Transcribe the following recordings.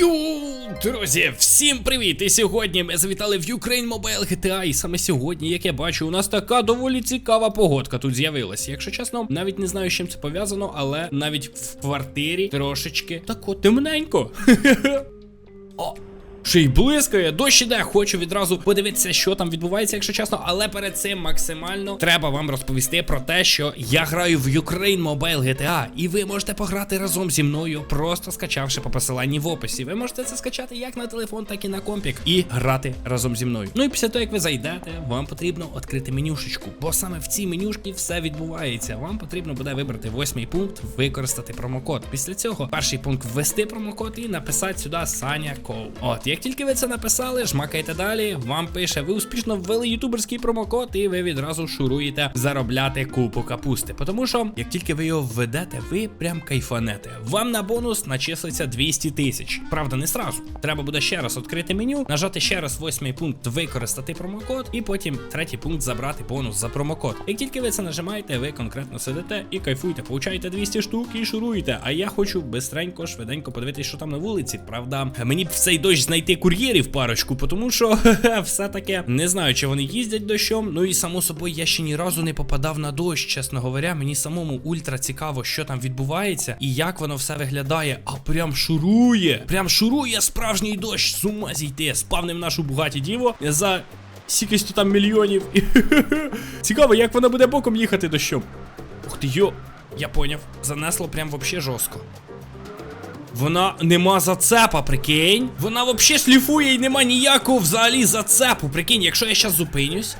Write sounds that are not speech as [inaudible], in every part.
Йоу, друзі, всім привіт! І сьогодні ми завітали в Ukraine Mobile GTA. І саме сьогодні, як я бачу, у нас така доволі цікава погодка тут з'явилася. Якщо чесно, навіть не знаю, з чим це пов'язано, але навіть в квартирі трошечки так от темненько. [laughs] О, Ще й блискає, дощ іде, хочу відразу подивитися, що там відбувається, якщо чесно. Але перед цим максимально треба вам розповісти про те, що я граю в Ukraine Mobile GTA, і ви можете пограти разом зі мною, просто скачавши по посиланні в описі. Ви можете це скачати як на телефон, так і на компік, і грати разом зі мною. Ну і після того, як ви зайдете, вам потрібно відкрити менюшечку, бо саме в цій менюшці все відбувається. Вам потрібно буде вибрати восьмий пункт, використати промокод. Після цього перший пункт ввести промокод і написати сюди Саня Кол. От, як тільки ви це написали, жмакайте далі. Вам пише, ви успішно ввели ютуберський промокод, і ви відразу шуруєте заробляти купу капусти. Тому що, як тільки ви його введете, ви прям кайфанете. Вам на бонус начислиться 200 тисяч. Правда, не сразу. Треба буде ще раз відкрити меню, нажати ще раз восьмий пункт, використати промокод, і потім третій пункт забрати бонус за промокод. Як тільки ви це нажимаєте, ви конкретно сидите і кайфуєте, получаєте 200 штук і шуруєте. А я хочу бистренько, швиденько подивитися, що там на вулиці. Правда, мені б в цей дощ знайти кур'єрів парочку, тому що [laughs] все таке не знаю, чи вони їздять дощом. Ну і само собою я ще ні разу не попадав на дощ, чесно говоря. Мені самому ультра цікаво, що там відбувається і як воно все виглядає. А прям шурує, прям шурує справжній дощ. З ума зійти. Спавним нашу бугаті діво за сікись то там мільйонів. [laughs] Цікаво, як вона буде боком їхати дощом. Ух ти йо, я поняв. Занесло прям вообще жорстко. Вона нема зацепа, прикинь. Вона вообще шліфує і нема ніякого взагалі зацепу. Прикинь, якщо я зараз зупинюсь.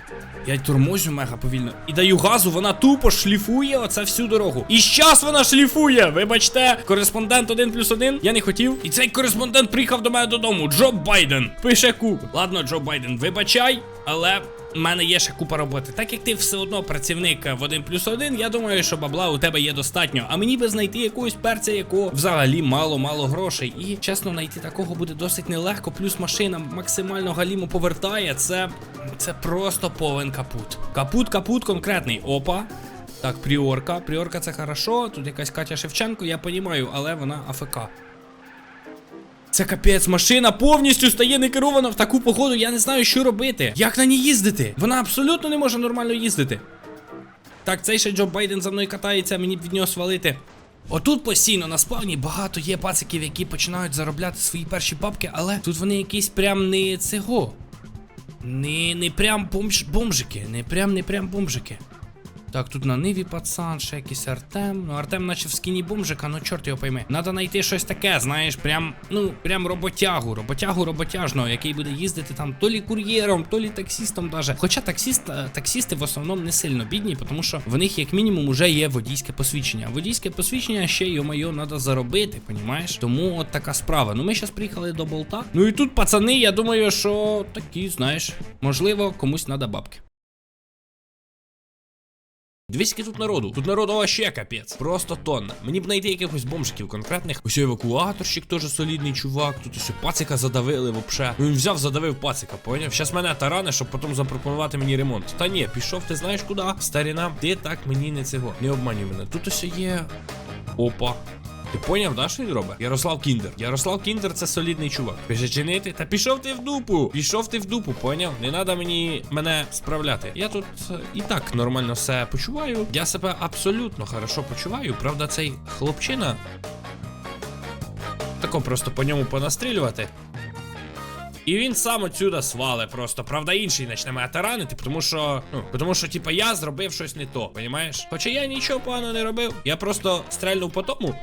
Я тормозю мега повільно. І даю газу, вона тупо шліфує оце всю дорогу. І щас вона шліфує. Вибачте, кореспондент 1 плюс 1. Я не хотів. І цей кореспондент приїхав до мене додому. Джо Байден. Пише куб. Ладно, Джо Байден, вибачай, але. У мене є ще купа роботи. Так як ти все одно працівник в 1 плюс 1, я думаю, що бабла у тебе є достатньо. А мені би знайти якогось перця, якого взагалі мало-мало грошей. І чесно, знайти такого буде досить нелегко. Плюс машина максимально галімо повертає. Це це просто повен капут. Капут, капут конкретний. Опа. Так, пріорка. Пріорка це хорошо. Тут якась Катя Шевченко, я понімаю, але вона АФК. Це капець, машина повністю стає некерована в таку погоду, я не знаю, що робити. Як на ній їздити? Вона абсолютно не може нормально їздити. Так, цей ще Джо Байден за мною катається, мені б від нього свалити. Отут постійно на спавні багато є пациків, які починають заробляти свої перші бабки, але тут вони якісь прям не цього. Не, не прям бомж, бомжики, не прям не прям бомжики. Так, тут на ниві пацан, ще якийсь Артем. Ну, Артем наче в скіні бомжика, ну чорт його пойми. Надо знайти щось таке, знаєш, прям, ну, прям роботягу, роботягу роботяжного, який буде їздити там то лі кур'єром, то лі таксістом даже. Хоча таксіст, е, таксісти в основному не сильно бідні, тому що в них як мінімум уже є водійське посвідчення. Водійське посвідчення ще, йо-моє, треба заробити, понімаєш? Тому от така справа. Ну ми зараз приїхали до болта. Ну і тут, пацани, я думаю, що такі, знаєш, можливо, комусь треба бабки. Скільки тут народу. Тут народу вообще капець. Просто тонна. Мені б знайти якихось бомжиків конкретних. Ось евакуаторщик теж солідний чувак. Тут ось пацика задавили вообще. Ну він взяв, задавив пацика, поняв? Щас мене таране, щоб потім запропонувати мені ремонт. Та ні, пішов, ти знаєш куди? Старіна, ти так мені не цього. Не обманюй мене. Тут ось є. Опа. Ти поняв, да, що він робить? Ярослав Кіндер. Ярослав Кіндер це солідний чувак. Пише чинити. Та пішов ти в дупу. Пішов ти в дупу, поняв? Не треба мені мене справляти. Я тут е, і так нормально все почуваю. Я себе абсолютно хорошо почуваю. Правда, цей хлопчина. Тако просто по ньому понастрілювати. І він сам отсюда свале просто. Правда, інший почне мене таранити, тому що, ну, тому що, типа, я зробив щось не то, понімаєш? Хоча я нічого поганого не робив. Я просто стрельнув по тому,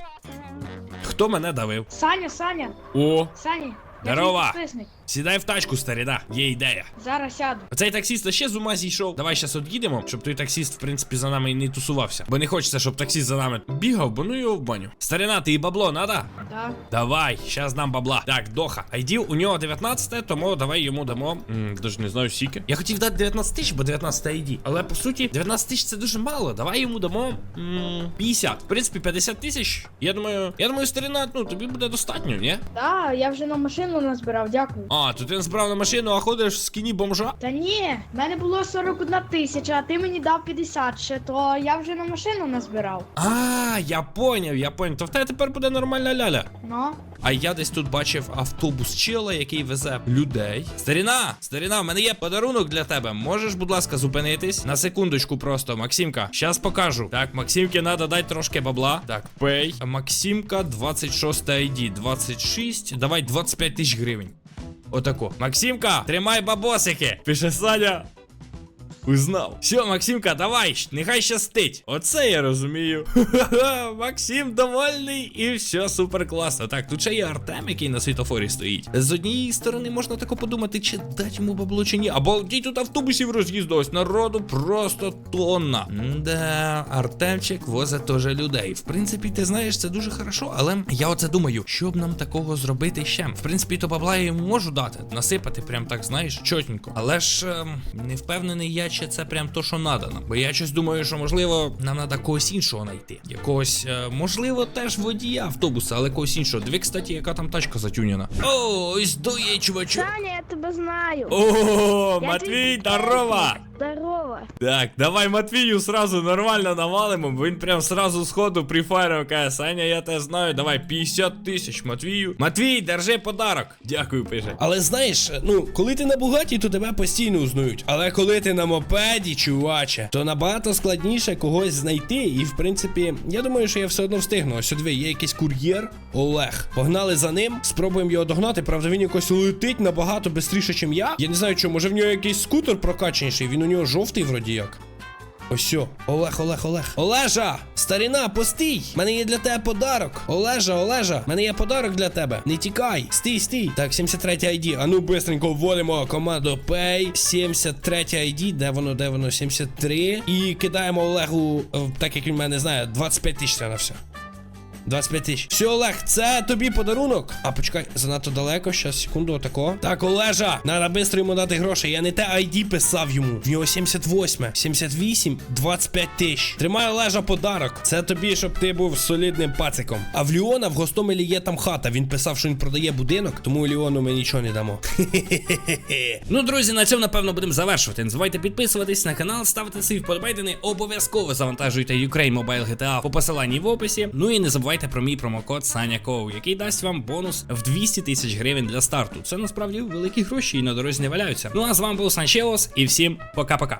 хто мене давив. Саня, Саня, О, Саня, я твій підписник. Сідай в тачку, старіда, є ідея. Зараз сяду. Оцей таксіст ще з ума зійшов. Давай зараз од'їдемо, щоб той таксіст, в принципі, за нами і не тусувався. Бо не хочеться, щоб таксіст за нами бігав, бо ну його в баню. Старина, ти і бабло надо? Да. Давай, щас дам бабла. Так, доха. Айділ у нього 19, тому давай йому дамо. Даже не знаю скільки. Я хотів дати 19 тисяч, бо 19 ID. Але по суті, 19 тисяч це дуже мало. Давай йому дамо м, 50. В принципі, 50 тисяч. Я думаю, я думаю, старина, ну тобі буде достатньо, ні? Да, я вже на машину назбирав, дякую. А, то ти не збрав на машину, а ходиш в скіні бомжа? Та ні, в мене було 41 тисяча, а ти мені дав 50 ще, то я вже на машину назбирав. А, я поняв, я поняв. То в тебе тепер буде нормальна ляля. Ну, А я десь тут бачив автобус чела, який везе людей. Старіна, старіна, в мене є подарунок для тебе. Можеш, будь ласка, зупинитись? На секундочку просто, Максимка. Щас покажу. Так, Максимки треба дати трошки бабла. Так, пей. Максимка, 26 ID. 26. Давай 25 тисяч гривень. Отако. Максимка, тримай бабосики. Пише Саня. Узнав. Все, Максимка, давай, нехай щастить. Оце я розумію. Ха-ха, Максим довольний і все супер класно. Так, тут ще є Артем, який на світофорі стоїть. З однієї сторони можна тако подумати, чи дать йому бабло чи ні. Або дій тут автобусів роз'їздилось. Народу просто тонна. Да, Артемчик возить теж людей. В принципі, ти знаєш, це дуже хорошо, але я оце думаю, що б нам такого зробити ще. В принципі, то бабла я йому можу дати, насипати, прям так, знаєш, чотненько. Але ж ем, не впевнений я, чи це прям то, що надано. Бо я щось думаю, що можливо нам треба когось іншого знайти. Якогось, е, можливо, теж водія автобуса, але когось іншого. Дві, кстати, яка там тачка затюнена. О, ось дує, чувачок. Саня, я тебе знаю. О, Матвій, тобі здорово! Так, давай Матвію сразу нормально навалимо, він прям сразу з ходу прифайрив, каже, Саня, я тебе знаю, давай 50 тисяч Матвію. Матвій, держи подарок. Дякую, пише. Але знаєш, ну, коли ти на бугаті, то тебе постійно узнають. Але коли ти на мопеді, чуваче, то набагато складніше когось знайти. І в принципі, я думаю, що я все одно встигну. Ось диви, є якийсь кур'єр Олег. Погнали за ним, спробуємо його догнати. Правда, він якось летить набагато швидше, ніж я. Я не знаю, що, може в нього якийсь скутер прокачаніший, він у нього жовтий вроді як. Ось. Олег, Олег, Олег. Олежа! Старіна, постій! У мене є для тебе подарок. Олежа, Олежа, в мене є подарок для тебе. Не тікай. Стій, стій. Так, 73 ID. А ну бистренько вводимо команду Pay. 73 ID. Де воно, де воно? 73. І кидаємо Олегу, е, так як він мене знає, 25 тисяч на все. 25 тисяч. Все, Олег, це тобі подарунок. А почекай, занадто далеко. Щас, секунду, отако. Так, Олежа, треба бистро йому дати гроші. Я не те ID писав йому. В нього 78, 78, 25 тисяч. Тримай Олежа подарок. Це тобі, щоб ти був солідним пациком. А в Ліона в Гостомелі є там хата. Він писав, що він продає будинок, тому Ліону ми нічого не дамо. [laughs] Ну, друзі, на цьому напевно будемо завершувати. Не забувайте підписуватись на канал, ставити свої вподобайдени, обов'язково завантажуйте Ukraine Mobile GTA по посиланні в описі. Ну і не забувайте про мій промокод SANYAKOV, який дасть вам бонус в 200 тисяч гривень для старту. Це насправді великі гроші і на дорозі не валяються. Ну а з вами був Санчеос, і всім пока-пока.